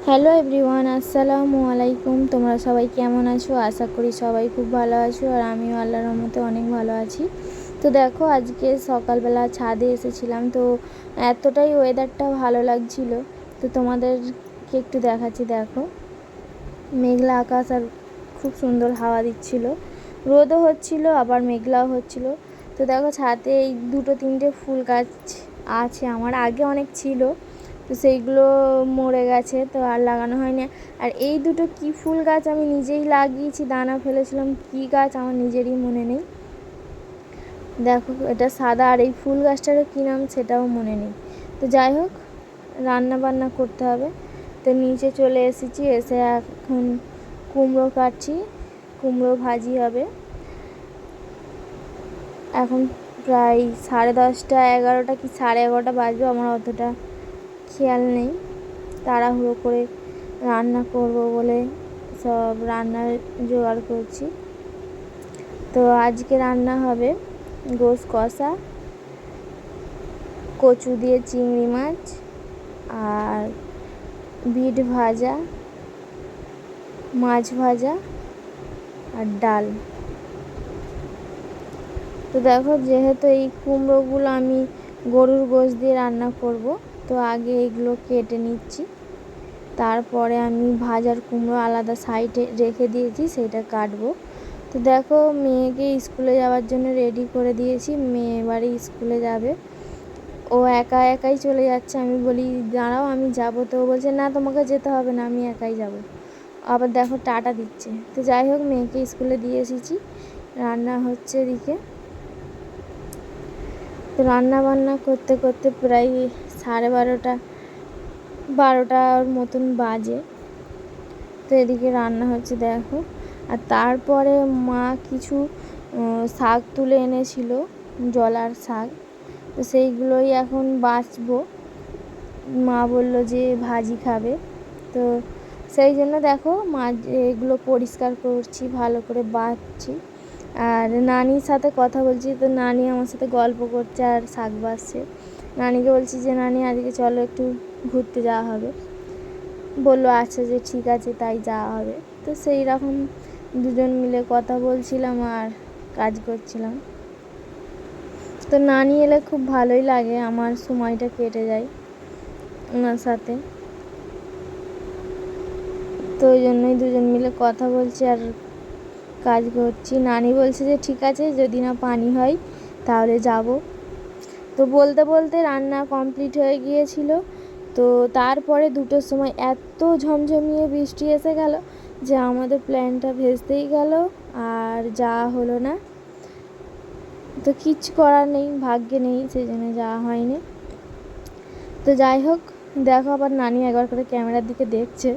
Hello everyone, আসসালামু আলাইকুম। তোমরা সবাই কেমন আছো? আশা করি সবাই খুব ভালো আছো আর আমিও আল্লাহর রহমতে অনেক ভালো আছি। তো দেখো, আজকে সকালবেলা ছাদে এসেছিলাম। তো এতটাই ওয়েদারটা ভালো লাগছিল। তো তোমাদেরকে একটু দেখাচ্ছি, দেখো। মেঘলা আকাশ আর খুব সুন্দর হাওয়া দিচ্ছিল। রোদও হচ্ছিল, আবার মেঘলাও হচ্ছিল। তো দেখো, ছাদে এই দুটো তিনটে ফুল গাছ আছে, আমার আগে অনেক ছিল। তো সেইগুলো মরে গেছে, তো আর লাগানো হয়নি। আর এই দুটো কি ফুল গাছ আমি নিজেই লাগিয়েছি, দানা ফেলেছিলাম, কি গাছ আমার নিজেরই মনে নেই। দেখো, এটা সাদা আর এই ফুল গাছটারও কী নাম সেটাও মনে নেই। তো যাই হোক রান্না বান্না করতে হবে। তো নিচে চলে এসেছি, এসে এখন কুমড়ো কাটছি, কুমড়ো ভাজি হবে। এখন প্রায় সাড়ে দশটা, এগারোটা কি সাড়ে এগারোটা বাজবে, আমার অতটা খেয়াল নেই। তাড়াহুড়ো করে রান্না করব বলে সব রান্নার জোগাড় করছি। তো আজকে রান্না হবে গোস কষা, কচু দিয়ে চিংড়ি মাছ আর বিট ভাজা, মাছ ভাজা আর ডাল। তো দেখো, যেহেতু এই কুমড়োগুলো আমি গরুর গোশ দিয়ে রান্না করব তো আগে এগুলো কেটে নিচ্ছি। তারপরে আমি ভাজার কুমড়ো আলাদা সাইডে রেখে দিয়েছি, সেটা কাটবো। তো দেখো, মেয়েকে স্কুলে যাওয়ার জন্য রেডি করে দিয়েছি, মেয়ে এবারে স্কুলে যাবে। ও একা একাই চলে যাচ্ছে, আমি বলি, দাঁড়াও, আমি যাব। তো ও বলছে, না, তোমাকে যেতে হবে না, আমি একাই যাব। আবার দেখো, টাটা দিচ্ছে। তো যাই হোক, মেয়েকে স্কুলে দিয়ে এসেছি, রান্না হচ্ছে এদিকে। তো রান্না বান্না করতে করতে প্রায় সাড়ে বারোটা, বারোটার মতন বাজে। তো এদিকে রান্না হচ্ছে, দেখো। আর তারপরে মা কিছু শাক তুলে এনেছিল, জলার শাক। তো সেইগুলোই এখন বাছবো মা বলল যে ভাজি খাবে। তো সেই জন্য দেখো, মা এগুলো পরিষ্কার করছি, ভালো করে বাছছি আর নানির সাথে কথা বলছি, তো নানি আমার সাথে গল্প করছে আর শাক বাসছে নানিকে বলছি যে, নানি, আজকে চলো একটু ঘুরতে যাওয়া হবে। বলল আচ্ছা যে, ঠিক আছে, তাই যাওয়া হবে। তো সেই রকম দুজন মিলে কথা বলছিলাম আর কাজ করছিলাম। তো নানি এলে খুব ভালোই লাগে, আমার সময়টা কেটে যায় ওনার সাথে। তো ওই জন্যই দুজন মিলে কথা বলছি আর কাজ করছি। নানি বলছে যে, ঠিক আছে, যদি না পানি হয়, তাহলে যাব। তো বলতে বলতে রান্না কমপ্লিট হয়ে গিয়েছিল। তো তারপরে দুটোর সময় এত ঝমঝমিয়ে বৃষ্টি এসে গেল যে আমাদের প্ল্যানটা ভেস্তেই গেল, আর যাওয়া হলো না। তো কিচ্ছু করার নেই, ভাগ্যে নেই, সেই জন্য যাওয়া হয়নি। তো যাই হোক, দেখো আবার নানি একবার করে ক্যামেরার দিকে দেখছে।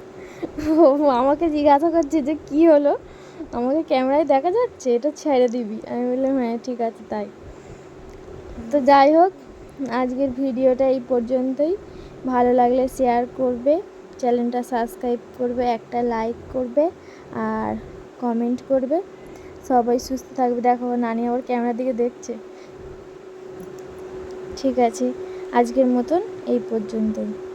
আমাকে জিজ্ঞাসা করছে যে কি হলো? আমাকে ক্যামেরায় দেখা যাচ্ছে? এটা ছেড়ে দিবি। আমি বললাম হ্যাঁ ঠিক আছে, তাই। তো যাই হোক, আজকের ভিডিওটা এই পর্যন্তই। ভালো লাগলে শেয়ার করবে চ্যানেলটা সাবস্ক্রাইব করবে, একটা লাইক করবে আর কমেন্ট করবে। সবাই সুস্থ থাকবে। দেখো, নানি আবার ক্যামেরার দিকে দেখছে। ঠিক আছে, আজকের মতন এই পর্যন্তই।